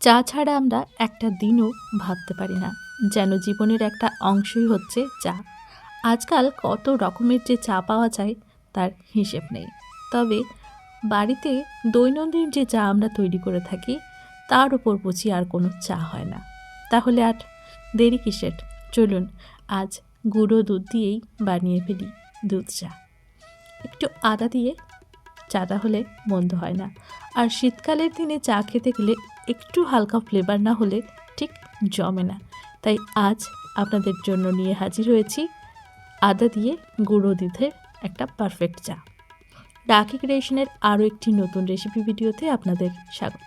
চা ছাড়া আমরা একটা দিনও ভাবতে পারি না, যেন জীবনের একটা অংশই হচ্ছে চা। আজকাল কত রকমের যে চা পাওয়া যায়, তার হিসেব নেই। তবে বাড়িতে দৈনন্দিন যে চা আমরা তৈরি করে থাকি, তার উপর বুঝি আর কোনো চা হয় না। তাহলে আর দেরি কিসের? চলুন, আজ গুঁড়ো দুধ দিয়েই বানিয়ে ফেলি দুধ চা। একটু আদা দিয়ে চাটা হলে মন্দ হয় না। আর শীতকালের দিনে চা খেতে গেলে একটু হালকা ফ্লেভার না হলে ঠিক জমে না। তাই আজ আপনাদের জন্য নিয়ে হাজির হয়েছি আদা দিয়ে গুঁড়ো দুধের একটা পারফেক্ট চা। রাখি ক্রিয়েশনের আরও একটি নতুন রেসিপি ভিডিওতে আপনাদের স্বাগত।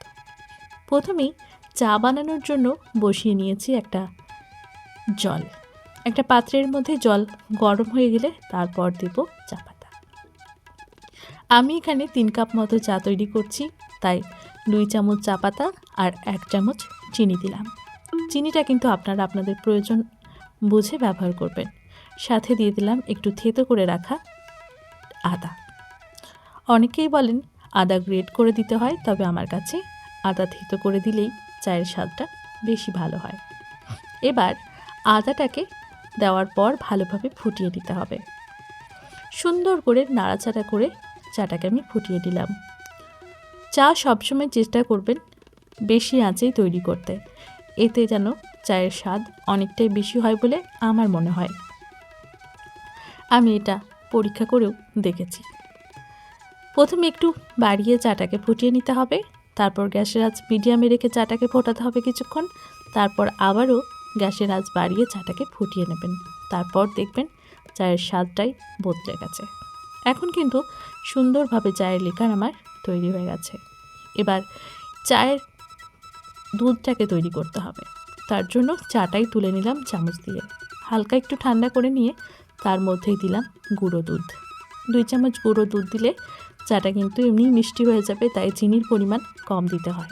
প্রথমেই চা বানানোর জন্য বসিয়ে নিয়েছি একটা জল। একটা পাত্রের মধ্যে জল গরম হয়ে গেলে তারপর দেব চা পাতা। আমি এখানে তিন কাপ মতো চা তৈরি করছি, তাই দুই চামচ চা পাতা আর এক চামচ চিনি দিলাম। চিনিটা কিন্তু আপনারা আপনাদের প্রয়োজন বুঝে ব্যবহার করবেন। সাথে দিয়ে দিলাম একটু থেতো করে রাখা আদা। অনেকেই বলেন আদা গ্রেট করে দিতে হয়, তবে আমার কাছে আদা থেতো করে দিলেই চায়ের স্বাদটা বেশি ভালো হয়। এবার আদাটাকে দেওয়ার পর ভালোভাবে ফুটিয়ে দিতে হবে। সুন্দর করে নাড়াচাড়া করে চাটাকে আমি ফুটিয়ে দিলাম চা সবসময় চেষ্টা করবেন বেশি আঁচেই তৈরি করতে। এতে যেন চায়ের স্বাদ অনেকটাই বেশি হয় বলে আমার মনে হয়। আমি এটা পরীক্ষা করেও দেখেছি। প্রথমে একটু বাড়িয়ে চাটাকে ফুটিয়ে নিতে হবে, তারপর গ্যাসের আঁচ মিডিয়ামে রেখে চাটাকে ফোটাতে হবে কিছুক্ষণ, তারপর আবারও গ্যাসের আঁচ বাড়িয়ে চাটাকে ফুটিয়ে নেবেন। তারপর দেখবেন চায়ের স্বাদটাই বদলে গেছে। এখন কিন্তু সুন্দরভাবে চায়ের লিকার আমার তৈরি হয়ে গেছে। এবার চায়ের দুধটাকে তৈরি করতে হবে। তার জন্য চাটাই তুলে নিলাম চামচ দিয়ে। হালকা একটু ঠান্ডা করে নিয়ে তার মধ্যেই দিলাম গুঁড়ো দুধ। দুই চামচ গুঁড়ো দুধ দিলে চাটা কিন্তু এমনি মিষ্টি হয়ে যাবে, তাই চিনির পরিমাণ কম দিতে হয়।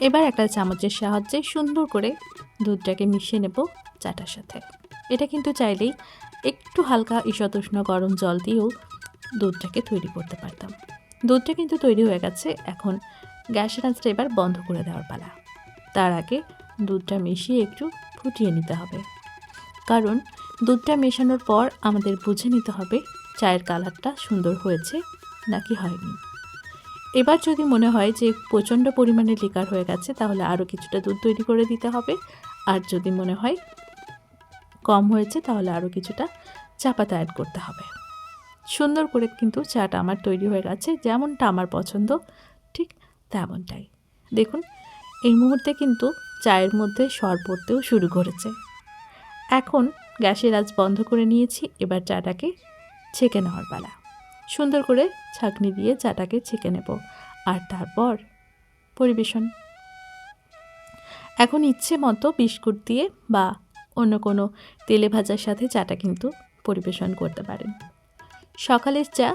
এবার একটা চামচের সাহায্যে সুন্দর করে দুধটাকে মিশিয়ে নেব চাটার সাথে। এটা কিন্তু চাইলেই একটু হালকা ঈষদুষ্ণ গরম জল দিয়েও দুধটাকে তৈরি করতে পারতাম। দুধটা কিন্তু তৈরি হয়ে গেছে, এখন গ্যাসের আঁচটা এবার বন্ধ করে দেওয়ার পালা। তার আগে দুধটা মিশিয়ে একটু ফুটিয়ে নিতে হবে। কারণ দুধটা মেশানোর পর আমাদের বুঝে নিতে হবে চায়ের কালারটা সুন্দর হয়েছে নাকি হয়নি। এবার যদি মনে হয় যে প্রচণ্ড পরিমাণে লিকার হয়ে গেছে, তাহলে আরও কিছুটা দুধ তৈরি করে দিতে হবে। আর যদি মনে হয় কম হয়েছে, তাহলে আরও কিছুটা চা পাতা অ্যাড করতে হবে। সুন্দর করে কিন্তু চাটা আমার তৈরি হয়ে গেছে, যেমনটা আমার পছন্দ তেমনটাই। দেখুন, এই মুহূর্তে কিন্তু চায়ের মধ্যে সর পড়তেও শুরু করেছে। এখন গ্যাসের আজ বন্ধ করে নিয়েছি, এবার চাটাকে ছেঁকে নেওয়ার পালা। সুন্দর করে ছাঁকনি দিয়ে চাটাকে ছেঁকে নেব, আর তারপর পরিবেশন। এখন ইচ্ছে মতো বিস্কুট দিয়ে বা অন্য কোনো তেলে ভাজার সাথে চাটা কিন্তু পরিবেশন করতে পারেন। সকালের চা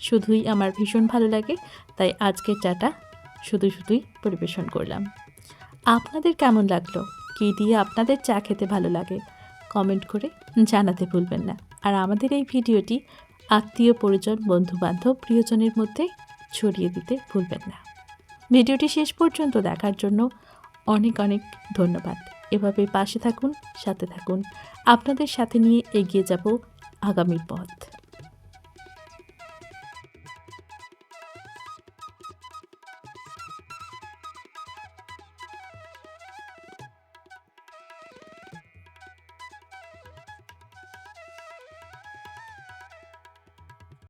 শুধুই আমার ভীষণ ভালো লাগে, তাই আজকের চাটা শুধু শুধুই পরিবেশন করলাম। আপনাদের কেমন লাগল? কী দিয়ে আপনাদের চা খেতে ভালো লাগে? কমেন্ট করে জানাতে ভুলবেন না। আর আমাদের এই ভিডিওটি আত্মীয়, পরিজন, বন্ধুবান্ধব, প্রিয়জনের মধ্যে ছড়িয়ে দিতে ভুলবেন না। ভিডিওটি শেষ পর্যন্ত দেখার জন্য অনেক অনেক ধন্যবাদ। এভাবে পাশে থাকুন, সাথে থাকুন। আপনাদের সাথে নিয়ে এগিয়ে যাব আগামীর পথ।